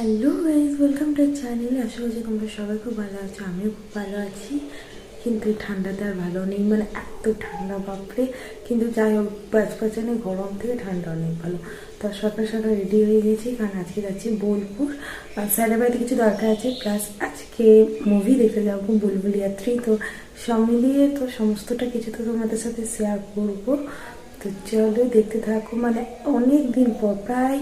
Hello guys welcome to channel আশা করছি তোমরা সবাই খুব ভালো আছো, আমিও খুব ভালো আছি। কিন্তু ঠান্ডাতে আর ভালো নেই মানে এত ঠান্ডা, বাপরে। কিন্তু যাই হোক বাজপাচানে গরম থেকে ঠান্ডা অনেক ভালো। তো সকাল সকাল রেডি হয়ে গেছি, কারণ আজকে যাচ্ছি বোলপুর। স্যারের বাড়িতে কিছু দরকার আছে প্লাস আজকে মুভি দেখতে যাব বুলবুলিয়া থ্রি তো সব মিলিয়ে তো সমস্তটা কিছু তো তোমাদের সাথে শেয়ার করব। তো চলো দেখতে থাকো মানে অনেক দিন পর, প্রায়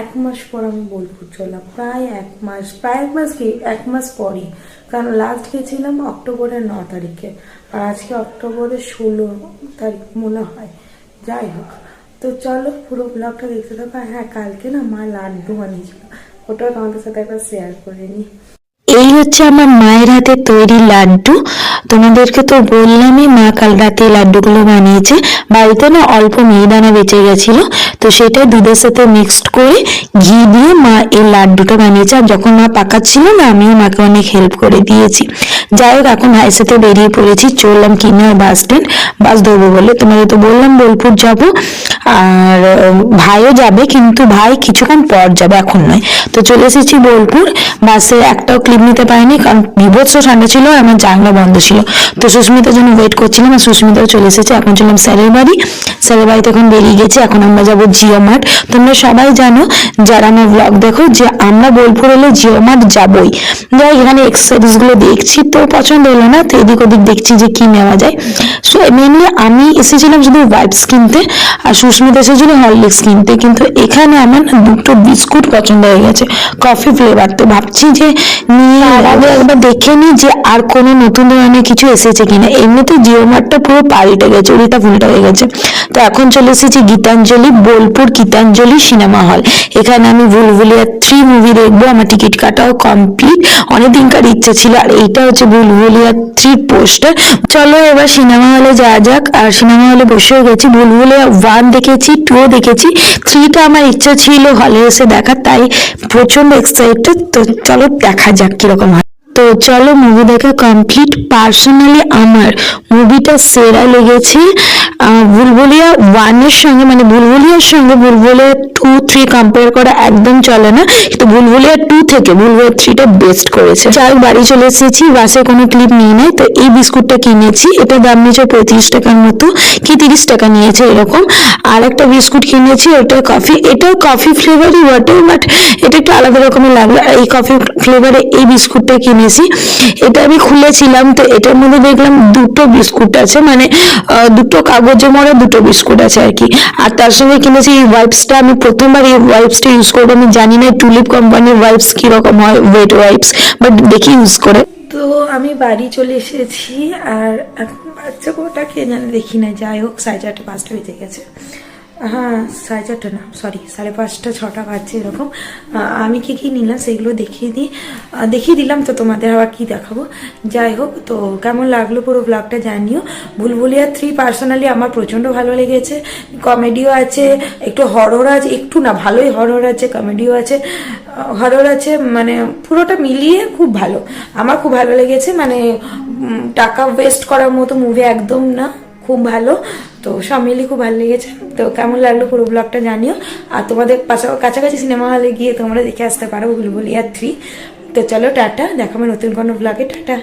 এক মাস পর আমি বোলপুর চললাম প্রায় এক মাস, প্রায় এক মাস কি, এক মাস পরই। কারণ লাস্ট গেছিলাম অক্টোবরের ন তারিখে, আর আজকে অক্টোবরের ষোলো তারিখ মনে হয়। যাই হোক, তো চলো পুরো ব্লগটা দেখতে থাকো হ্যাঁ কালকে না মা লাড্ডু বানিয়েছিল ওটাও তোমাদের সাথে একবার শেয়ার করে নিই। এই হচ্ছে আমার মায়ের হাতে তৈরি লাড্ডু তোমাদেরকে তো বললামই মা কাল রাতে লাড্ডুগুলো বানিয়েছে, বাড়িতে না অল্প মিহিদানা বেঁচে গেছিল, তো সেটা দুধের সাথে মিক্সড করে ঘি দিয়ে মা এই লাড্ডুটা বানিয়েছে। আর যখন মা পাকাচ্ছিল না, আমিও মাকে অনেক হেল্প করে দিয়েছি। যাই হোক, এখন ভাইয়ের সাথে বেরিয়ে পড়েছি, চললাম কিনার বাস স্ট্যান্ড বাস ধরবো বলে। তোমাদের তো বললাম বোলপুর যাব, আর ভাইও যাবে, কিন্তু ভাই কিছুক্ষণ পর যাবে, এখন নয়। তো চলে এসেছি বোলপুর। বাসে একটাও ক্লিপ নিতে পারিনি, কারণ বিভৎস ঠান্ডা ছিল, আর আমার জানলা বন্ধ ছিল। তো সুস্মিতার জন্য ওয়েট করছিলাম আর সুস্মিতাও চলে এসেছে। এখন চললাম স্যারের বাড়ি। স্যারের বাড়িতে এখন বেরিয়ে গেছি। এখন আমরা যাব জিও মার্ট। তোমরা সবাই জানো যারা আমার ব্লগ দেখো যে আমরা বোলপুর এলে জিও মার্ট যাবই। যাই এখানে এক্সারসাইজগুলো দেখছি। তো পছন্দ হলো না তো এদিক ওদিক দেখছি যে কি নেওয়া যায়। সো মেনলি আমি এসেছিলাম শুধু ওয়াইপস কিনতে আর সুস্মিতা এসেছিল হরলিক্স কিনতে। কিন্তু এখানে আমার দুটো বিস্কুট পছন্দ হয়ে গেছে। কফি ফ্লেভার তো ভাবছি যে নিয়ে তার আগে একবার দেখে নিই যে আর কোনো নতুন ধরনের কিছু এসেছে কিনা এমনিতে জিও মার্টটা পুরো পাল্টে গেছে, উল্টা ফুলটা হয়ে গেছে। তো এখন চলে এসেছি গীতাঞ্জলি, বোলপুর গীতাঞ্জলি সিনেমা হল। এখানে আমি ভুলভুলিয়া থ্রি মুভি দেখব, আমার টিকিট কাটাও কমপ্লিট অনেকদিনকার ইচ্ছা ছিল, আর এইটা হচ্ছে ভুলভুলিয়া থ্রি পোস্টার চলো এবার সিনেমা হলে যাওয়া যাক। আর সিনেমা হলে বসেও গেছি, ভুলভুলিয়া ওয়ান দেখেছি টুও দেখেছি। থ্রিটা আমার ইচ্ছা ছিল, হলে এসে দেখার তাই প্রচণ্ড এক্সাইটেড তো চলো দেখা যাক কীরকম হয়। তো চলো মুভি দেখা কমপ্লিট পার্সোনালি আমার। মুভিটা সেরা লেগেছে। বুলবুলিয়া ওয়ানের সঙ্গে মানে বুলবুলিয়ার সঙ্গে বুলবুলিয়া টু থ্রি কম্পেয়ার করা একদম চলে না। কিন্তু বুলবুলিয়া টু থেকে বুলবুলিয়া থ্রিটা বেস্ট করেছে। যাই বাড়ি চলে এসেছি বাসে কোনো ক্লিপ নিয়ে নাই। তো এই বিস্কুটটা কিনেছি। এটা দাম নিয়েছে পঁয়ত্রিশ টাকার মতো। কি তিরিশ টাকা নিয়েছে এরকম। আর একটা বিস্কুট কিনেছি, ওটা কফি এটাও কফি ফ্লেভারই বটে বাট এটা একটু আলাদা রকমের লাগল। এই কফি ফ্লেভারে এই বিস্কুটটা কিনেছি এটা আমি খুলেছিলাম, তো এটার মধ্যে দেখলাম দুটো বিস্কুট আছে মানে দুটো কাগজে মরা দুটো বিস্কুট আছে আর কি। আর তার সঙ্গে কিনেছি এই ওয়াইপসটা আমি প্রথমবার এই ওয়াইপসটা ইউজ করব। আমি জানি না টুলিপ কোম্পানির ওয়াইপস কীরকম হয় ওয়েট ওয়াইপস বাট দেখি ইউজ করে। তো আমি বাড়ি চলে এসেছি, আর এখন বাচ্চা কোটা কে জানে দেখি না, যাই হোক, সাড়ে চারটে পাঁচটা বেজে গেছে। হ্যাঁ সাড়ে চারটে না সরি সাড়ে পাঁচটা, ছটা বাজছে এরকম। আমি কি কি নিলাম সেগুলো দেখিয়ে দিই। দেখিয়ে দিলাম তো তোমাদের আবার কি দেখাবো। যাই হোক, তো কেমন লাগল পুরো ব্লগটা জানিও। ভুলভুলিয়া থ্রি পার্সোনালি আমার প্রচণ্ড ভালো লেগেছে। কমেডিও আছে, একটু হরর আছে একটু না, ভালোই হরর আছে কমেডিও আছে। হরর আছে মানে পুরোটা মিলিয়ে খুব ভালো। আমার খুব ভালো লেগেছে মানে টাকা ওয়েস্ট করার মতো মুভি একদম না। খুব ভালো। তো সব মিলিয়ে খুব ভালো লেগেছে। তো কেমন লাগল পুরো ব্লগটা জানিও। আর তোমাদের কাছাকাছি সিনেমা হলে গিয়ে তোমরা দেখে আসতে পারো ভুল বলি আর থ্রি তো চলো টাটা দেখাবো নতুন কোনো ব্লগে টাটা।